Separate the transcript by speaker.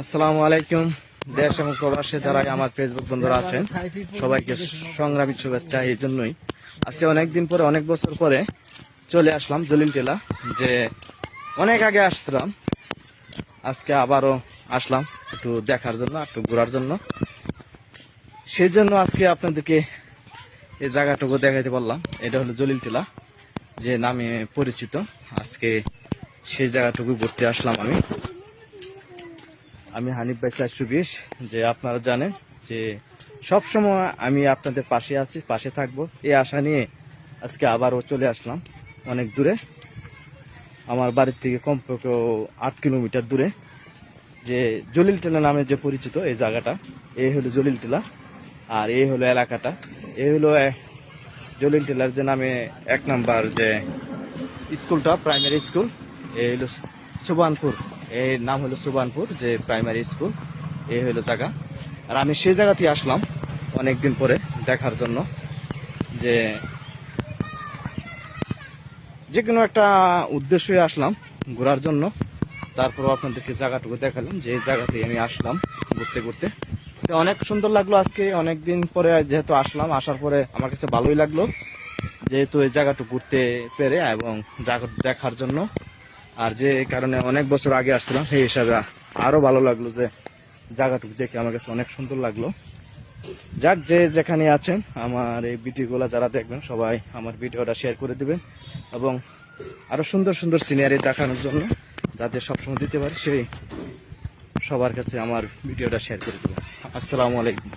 Speaker 1: আসসালামু আলাইকুম। দেশ এবং প্রবাসে যারা আমার ফেসবুক বন্ধুরা আছেন, সবাইকে সংগ্রামী শুভেচ্ছা এই জন্যই। আজকে অনেকদিন পরে, অনেক বছর পরে চলে আসলাম জলিল টেলা যে অনেক আগে আসছিলাম। আজকে আবারও আসলাম একটু দেখার জন্য, একটু ঘোরার জন্য। সেই জন্য আজকে আপনাদেরকে এই জায়গাটুকু দেখাইতে পারলাম। এটা হলো জলিল টেলা যে নামে পরিচিত। আজকে সেই জায়গাটুকু ঘুরতে আসলাম আমি। আমি হানিফ ভাই চারশো বিশ যে আপনারা জানেন যে সব সময় আমি আপনাদের পাশে আছি, পাশে থাকব। এই আশা নিয়ে আজকে আবারও চলে আসলাম অনেক দূরে। আমার বাড়ির থেকে কমপক্ষে আট কিলোমিটার দূরে। যে জলিল টেলা নামে যে পরিচিত এই জায়গাটা এই হলো জলিল টেলা আর এই হলো এলাকাটা। এই হলো জলিল টেলার যে নামে এক নাম্বার যে স্কুলটা প্রাইমারি স্কুল এই হলো সুবানপুর। এর নাম হলো সুবানপুর, যে প্রাইমারি স্কুল এই হলো জায়গা। আর আমি সেই জায়গাতে আসলাম অনেক দিন পরে দেখার জন্য যে যে কোনো একটা উদ্দেশ্যে আসলাম ঘোরার জন্য। তারপর আপনাদেরকে জায়গাটুকু দেখালাম, যে জায়গাতে আমি আসলাম ঘুরতে ঘুরতে। তো অনেক সুন্দর লাগল আজকে অনেক দিন পরে যেহেতু আসলাম, আসার পরে আমার কাছে ভালোই লাগল। যেহেতু এই জায়গাটু ঘুরতে পেরে এবং জায়গা দেখার জন্য আর যে কারণে অনেক বছর আগে আসছিলাম, সেই হিসাবে আরও ভালো লাগল যে জায়গাটুকু দেখে আমার কাছে অনেক সুন্দর লাগল। যাক, যে যেখানে আছেন, আমার এই ভিডিওগুলো যারা দেখবেন, সবাই আমার ভিডিওটা শেয়ার করে দিবেন এবং আরও সুন্দর সুন্দর সিনারি দেখানোর জন্য যাতে সবসময় দিতে পারি, সেই সবার কাছে আমার ভিডিওটা শেয়ার করে দেবেন। আসসালামু আলাইকুম।